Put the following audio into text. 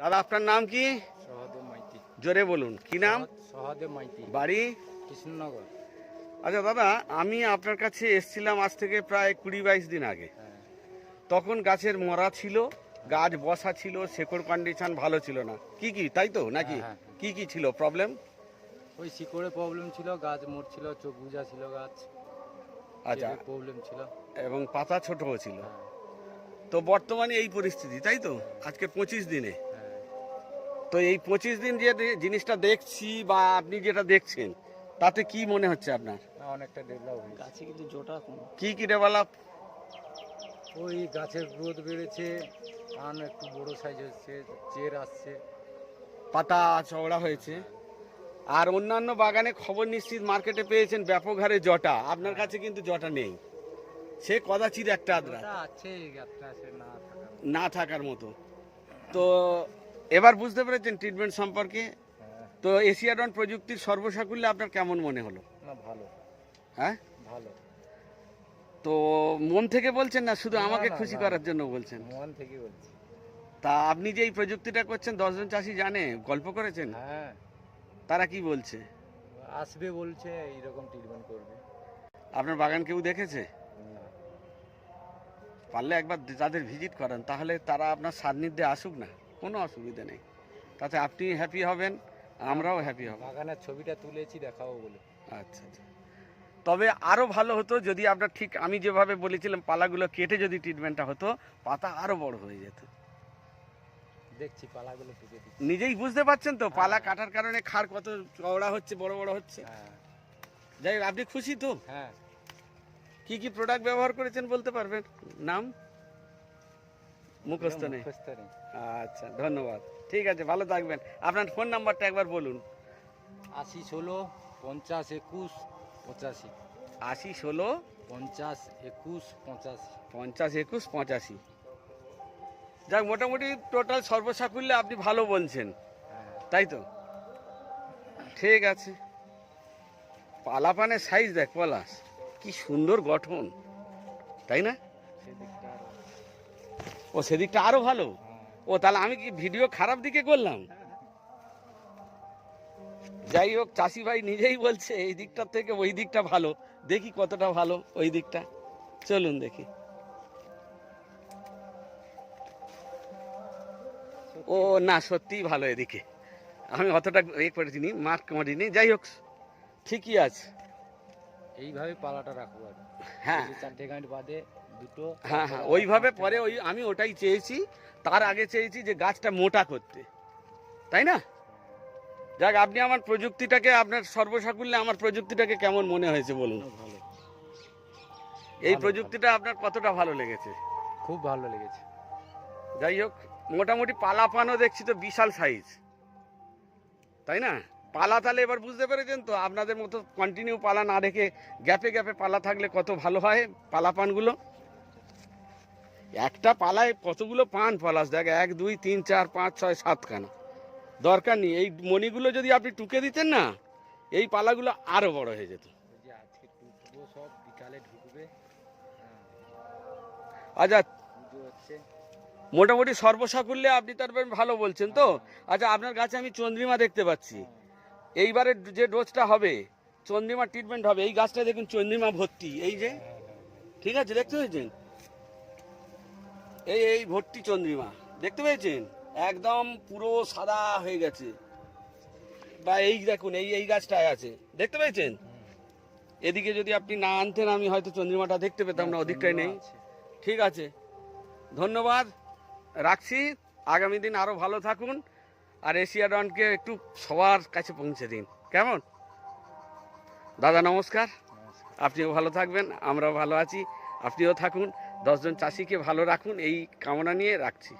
দাদা আপনার নাম কি? সহদেব মাইতি। জোরে বলুন কি নাম? সহদেব মাইতি। বাড়ি? কৃষ্ণনগর। আচ্ছা দাদা আমি আপনার কাছে এসছিলাম আজ থেকে প্রায় কুড়ি বাইশ দিন আগে। হ্যাঁ। তখন গাছের মরা ছিল গাছ বসা ছিল শেকড় কন্ডিশন ভালো ছিল না। কি কি তাই তো নাকি? হ্যাঁ, হ্যাঁ। কি কি ছিল প্রবলেম ওই শিকড়ে প্রবলেম ছিল গাছ মরছিল চোখ বুঝা ছিল গাছ। আচ্ছা। প্রবলেম ছিল। এবং পাতা ছোটও ছিল। তো বর্তমানে এই পরিস্থিতি তাই তো? আজকে পঁচিশ দিনে। তো এই পঁচিশ দিন যে জিনিসটা দেখছি বা আপনি যেটা দেখছেন তাতে কি মনে হচ্ছে আপনার? অনেকটা ডেভেলপ হয়েছে। গাছে কিন্তু জোটা কি কি ডেভেলপ ওই গাছের গ্রোথ বেড়েছে পান একটু বড় সাইজ হচ্ছে চের আসছে। পাতা চওড়া হয়েছে। আর অন্যান্য বাগানে খবর নিশ্চিত মার্কেটে পেয়েছেন ব্যাপক হারে জটা। আপনার কাছে কিন্তু জটা নেই। সে কদাচিৎ একটা আদ্রা। আছে না না থাকার মতো। তো এবার বুঝতে পেরেছেন ট্রিটমেন্ট সম্পর্কে? তো এশিয়াডন প্রযুক্তির সর্বসাকুল্যে আপনার কেমন মনে হলো? ভালো। হ্যাঁ? ভালো। তো মন থেকে বলছেন না শুধু আমাকে খুশি করার জন্য বলছেন? মন থেকে বলছি। তা আপনি যে এই প্রযুক্তিটা করছেন দশজন চাষি জানে গল্প করেছেন? হ্যাঁ। তারা কি বলছে? আসবে বলছে এইরকম ট্রিটমেন্ট করবে। আপনার বাগান কেউ দেখেছে? না। পারলে একবার তাদের ভিজিট করান তাহলে তারা আপনার সান্নিধ্যে আসুক না। কোনো অসুবিধা নেই। তাতে আপনি হ্যাপি হবেন আমরাও হ্যাপি হব। বাগানের ছবিটা তুলেছি দেখাবো বলে। আচ্ছা আচ্ছা। তবে আরও ভালো হতো যদি আপনার ঠিক আমি যেভাবে বলেছিলাম পালাগুলো কেটে যদি ট্রিটমেন্টটা হতো পাতা আরও বড় হয়ে যেত। দেখছি পালাগুলো নিজেই বুঝতে পারছেন তো পালা কাটার কারণে খাড় কত চওড়া হচ্ছে বড় বড় হচ্ছে। হ্যাঁ। যাই হোক, আপনি খুশি তো? হ্যাঁ। কি কি প্রোডাক্ট ব্যবহার করেছেন বলতে পারবেন? নাম? মুখস্থ নেই। আচ্ছা ধন্যবাদ। ঠিক আছে ভালো থাকবেন। আপনার ফোন নাম্বারটা একবার বলুন। আশি ষোলো পঞ্চাশ একুশ পঁচাশি। আশি ষোলো পঞ্চাশ একুশ পঁচাশি। পঞ্চাশ একুশ পঁচাশি। যাক মোটামুটি টোটাল সর্বসাকুল্যে আপনি ভালো বলছেন। হ্যাঁ। তাই তো? ঠিক আছে। পালাপানের সাইজ দেখ পলাশ। কি সুন্দর গঠন। তাই না? ও সেদিকটা আরও ভালো। ও তাহলে আমি কি ভিডিও খারাপ দিকে করলাম? যাই হোক চাষি ভাই নিজেই বলছে এই দিকটার থেকে ওই দিকটা ভালো। দেখি কতটা ভালো ওই দিকটা। চলুন দেখি। ও না সত্যিই ভালো এদিকে। আমি অতটা এ করেছিনি মার্ক করিনি যাই হোক ঠিকই আছে। এইভাবে পালাটা রাখব আর হ্যাঁ। চারটে গাঁট বাদে হ্যাঁ হ্যাঁ ওইভাবে পরে ওই আমি ওটাই চেয়েছি তার আগে চেয়েছি যে গাছটা মোটা করতে। তাই না? যাক আপনি আমার প্রযুক্তিটাকে আপনার সর্বসাকুল্যে আমার প্রযুক্তিটাকে কেমন মনে হয়েছে বলুন? এই প্রযুক্তিটা আপনার কতটা ভালো লেগেছে? খুব ভালো লেগেছে। যাই হোক মোটামুটি পালা পানও দেখছি তো বিশাল সাইজ তাই না? পালা তাহলে এবার বুঝতে পেরেছেন তো আপনাদের মতো কন্টিনিউ পালা না রেখে গ্যাপে গ্যাপে পালা থাকলে কত ভালো হয় পালা পানগুলো একটা পালায় কতগুলো পান পলাশ দেখ এক দুই তিন চার পাঁচ ছয় সাতখানা। দরকার নেই। এই মণিগুলো যদি আপনি টুকে দিতেন না এই পালাগুলো আরও বড় হয়ে যেত। হ্যাঁ। আচ্ছা মোটামুটি সর্বসাকুল্যে আপনি তার ভালো বলছেন তো? আচ্ছা আপনার কাছে আমি চন্দ্রিমা দেখতে পাচ্ছি। এইবারে যে ডোজটা হবে চন্দ্রিমা ট্রিটমেন্ট হবে এই গাছটা দেখুন চন্দ্রিমা ভর্তি। এই যে হ্যাঁ হ্যাঁ। ঠিক আছে দেখতে পেয়েছেন? এই এই ভর্তি চন্দ্রিমা দেখতে পেয়েছেন? একদম পুরো সাদা হয়ে গেছে। বা এই দেখুন এই এই গাছটায় আছে। দেখতে পেয়েছেন? এদিকে যদি আপনি না আনতেন আমি হয়তো চন্দ্রিমাটা দেখতে পেতাম না ওদিকটাই নেই। ঠিক আছে। ধন্যবাদ। রাখছি। আগামী দিন আরও ভালো থাকুন। আর এশিয়া ডনকে একটু সবার কাছে পৌঁছে দিন। কেমন? দাদা নমস্কার। নমস্কার। আপনিও ভালো থাকবেন আমরাও ভালো আছি। আপনিও থাকুন। দশজন চাষিকে ভালো রাখুন এই কামনা নিয়ে রাখছি।